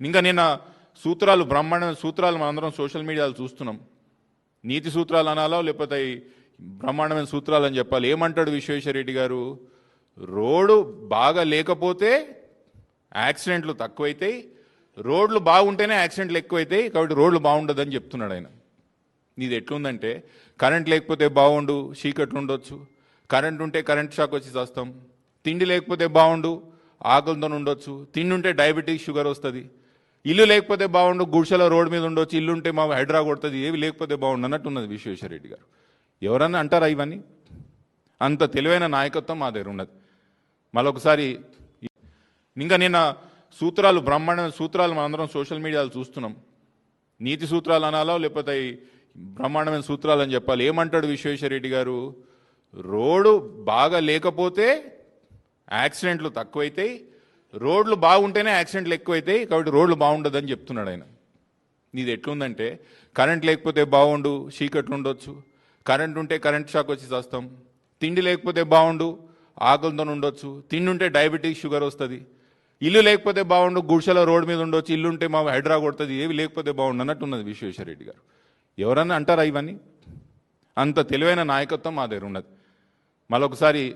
ఇంకా నిన్న సూత్రాలు బ్రహ్మాండమైన సూత్రాలు మనందరం సోషల్ మీడియాలో చూస్తున్నాం. నీతి సూత్రాలు అనాలో లేకపోతే బ్రహ్మాండమైన సూత్రాలు అని చెప్పాలి? ఏమంటాడు విశ్వేశ్వరరెడ్డి గారు? రోడ్డు బాగా లేకపోతే యాక్సిడెంట్లు తక్కువైతాయి రోడ్లు బాగుంటేనే యాక్సిడెంట్లు ఎక్కువైతాయి కాబట్టి రోడ్లు బాగుండదని చెప్తున్నాడు ఆయన. నీది ఎట్లుందంటే కరెంట్ లేకపోతే బాగుండు చీకట్లు ఉండొచ్చు. కరెంట్ ఉంటే కరెంట్ షాక్ వచ్చి చేస్తాం. తిండి లేకపోతే బాగుండు ఆకలితో ఉండొచ్చు. తిండి ఉంటే డయాబెటీస్ షుగర్ వస్తుంది. ఇల్లు లేకపోతే బాగుండు గుడిసెల రోడ్ మీద ఉండొచ్చు ఇల్లు ఉంటే మా హైడ్రా కొడుతుంది ఏవి లేకపోతే బాగుండు అన్నట్టు ఉన్నది విశ్వేశ్వరరెడ్డి గారు. ఎవరన్నా అంటారా ఇవన్నీ? అంత తెలివైన నాయకత్వం మా దగ్గర ఉన్నది. మళ్ళొకసారి ఇంకా నిన్న సూత్రాలు బ్రహ్మాండమైన సూత్రాలు మనందరం సోషల్ మీడియాలో చూస్తున్నాం. నీతి సూత్రాలు అనాలో లేకపోతే బ్రహ్మాండమైన సూత్రాలు అని చెప్పాలి? ఏమంటాడు విశ్వేశ్వరరెడ్డి గారు? రోడ్డు బాగా లేకపోతే యాక్సిడెంట్లు తక్కువైతాయి రోడ్లు బాగుంటేనే యాక్సిడెంట్లు ఎక్కువైతాయి కాబట్టి రోడ్లు బాగుండదని చెప్తున్నాడు ఆయన. నీది ఎట్లుందంటే కరెంట్ లేకపోతే బాగుండు చీకట్లు ఉండొచ్చు. కరెంట్ ఉంటే కరెంట్ షాక్ వచ్చి చేస్తాం. తిండి లేకపోతే బాగుండు ఆకలితో ఉండొచ్చు. తిండి ఉంటే డయాబెటీస్ షుగర్ వస్తుంది. ఇల్లు లేకపోతే బాగుండు గుడిసెల రోడ్ మీద ఉండొచ్చు. ఇల్లు ఉంటే మా హైడ్రా కొడుతుంది ఏవి లేకపోతే బాగుండు అన్నట్టు ఉన్నది విశ్వేశ్వరరెడ్డి గారు. ఎవరన్నా అంటారా ఇవన్నీ? అంత తెలివైన నాయకత్వం మా దగ్గర ఉన్నది. మళ్ళొకసారి